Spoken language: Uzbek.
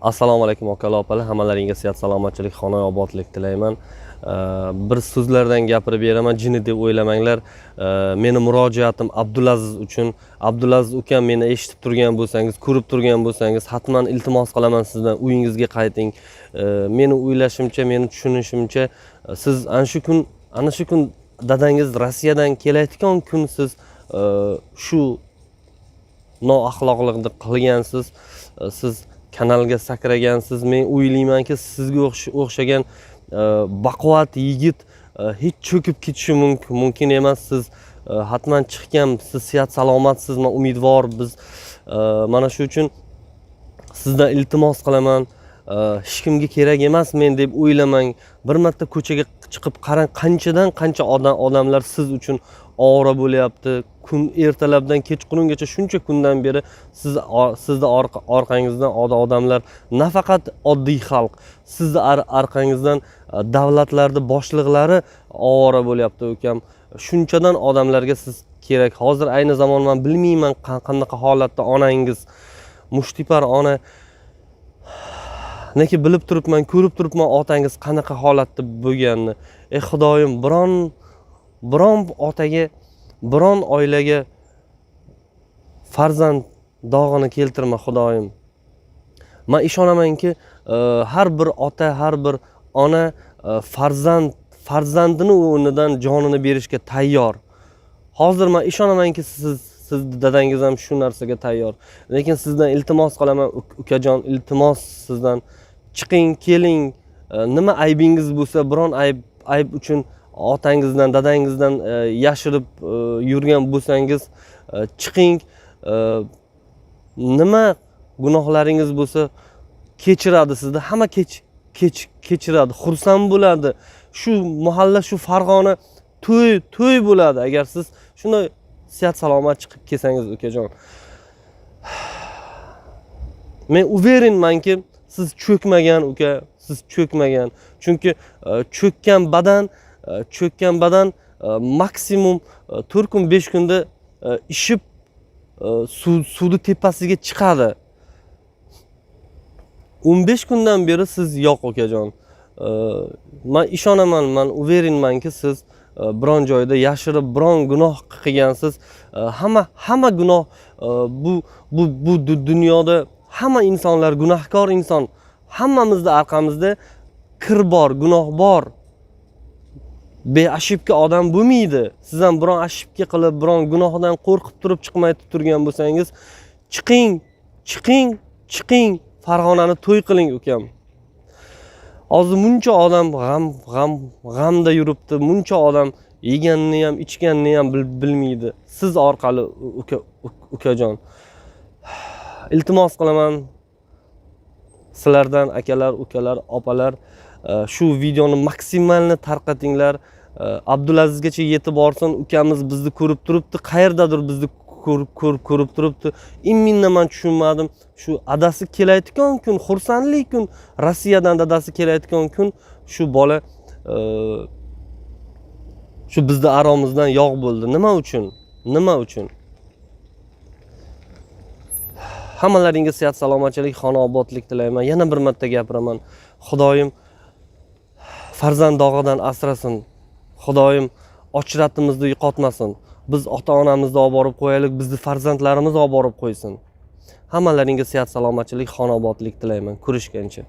assalomu alaykum akalar opalar. Hammalaringga sihat salomatchilik xonavay obodlik tilayman. Bir so'zlardan gapirib beraman. Jinni deb o'ylamanglar. Meni murojaatim abdulaziz uchun. Abdulaziz ukam meni eshitib turgan bo'lsangiz ko'rib turgan bo'lsangiz hatman iltimos qilaman sizdan. Uyingizga qayting. Meni o'ylashimcha meni tushunishimcha siz ana shu kun ana shu kun dadangiz rossiyadan kelayotgan kun siz shu noaxloqlikni qilgansiz. Siz kanalga sakragansiz men o'ylaymanki sizga o'xshagan e, baquvvat yigit e, hech cho'kib ketishi mumkin mumkin emas. Siz e, hatman chiqqan siz sihat salomatsiz man umidvor. Biz mana shu uchun sizdan iltimos qilaman. Hech kimga kerak emas men deb o'ylamang. Bir marta ko'chaga chiqib qarang qanchadan qancha odam odamlar siz uchun ovora bo'lyapti. Kun ertalabdan kechqurungacha shuncha kundan beri siz sizni orqa- orqangizdan odamlar nafaqat oddiy xalq. Sizni orqangizdan uh, davlatlarni boshliqlari ovora bo'lyapti ukam. Shunchadan odamlarga siz kerak. Hozir ayni zamon man bilmayman qanaqa holatda onangiz. Mushtipar ona lekin bilib turibman ko'rib turibman otangiz qanaqa holatda bo'lganini. Ey xudoyim biron biron otaga biron oilaga farzand dog'ini keltirma xudoyim. Man ishonamanki e, har bir ota har bir ona e, farzand farzandini o'rnidan jonini berishga tayyor. Hozir man ishonamanki siz sizni dadangiz ham shu narsaga tayyor. Lekin sizdan iltimos qilaman ukajon iltimos sizdan chiqing keling e, nima aybingiz bo'lsa biron ayb ayb uchun otangizdan dadangizdan e, yashirib e, yurgan bo'lsangiz chiqing nima gunohlaringiz bo'lsa kechiradi sizni. Hamma kech kech kechiradi. Xursand bo'ladi. Shu mahalla shu farg'ona to'y to'y bo'ladi. Agar siz shunday sihat salomat chiqib kelsangiz ukajon men uverinmanki siz cho'kmagan uka siz cho'kmagan chunki e, cho'kkan badan e, cho'kkan badan e, maksimum e, to'rt kun besh kunda e, ishib e, suv suvni tepasiga chiqadi o'n besh kundan beri siz yo'q ukajon E, man ishonaman man uverinmanki siz e, biron joyda yashirib biron gunoh qilgansiz E, hamma hamma gunoh e, bu bu bu du- dunyoda hamma insonlar gunohkor inson. Hammamizni orqamizda kir bor gunoh bor. Beashibka odam bo'lmaydi. Siz ham biron ashibka qilib biron gunohdan qo'rqib turib chiqmay turgan bo'lsangiz chiqing chiqing chiqing. Farg'onani to'y qiling ukam. Hozir muncha odam g'am g'am g'amda yuribdi. Muncha odam yeganini ham ichganini ham bilmaydi. Siz orqali uka uk- ukajon. iltimos qilaman sizlardan akalar ukalar opalar e, shu videoni maksimalni tarqatinglar E, abdulazizgacha yetib borsin ukamiz bizni ko'rib turibdi qayerdadir bizni ko'rib ko'rib ko'rib turibdi именно man tushunmadim shu adasi kelayotgan kun xursandlik kun rossiyadan dadasi kelayotgan kun shu bola e, shu bizni oromizdan yog' bo'ldi nima uchun nima uchun Hammalaringga sihat salomatchilik xona obodlik tilayman. Yana bir marta gapiraman. Xudoyim farzand dog'idan asrasin. Xudoyim ochratimizni yo'qotmasin. Biz ota onamizni olib borib qo'yaylik bizni farzandlarimiz olib borib qo'ysin. Hammalaringga sihat salomatchilik xonobodlik tilayman. Ko'rishguncha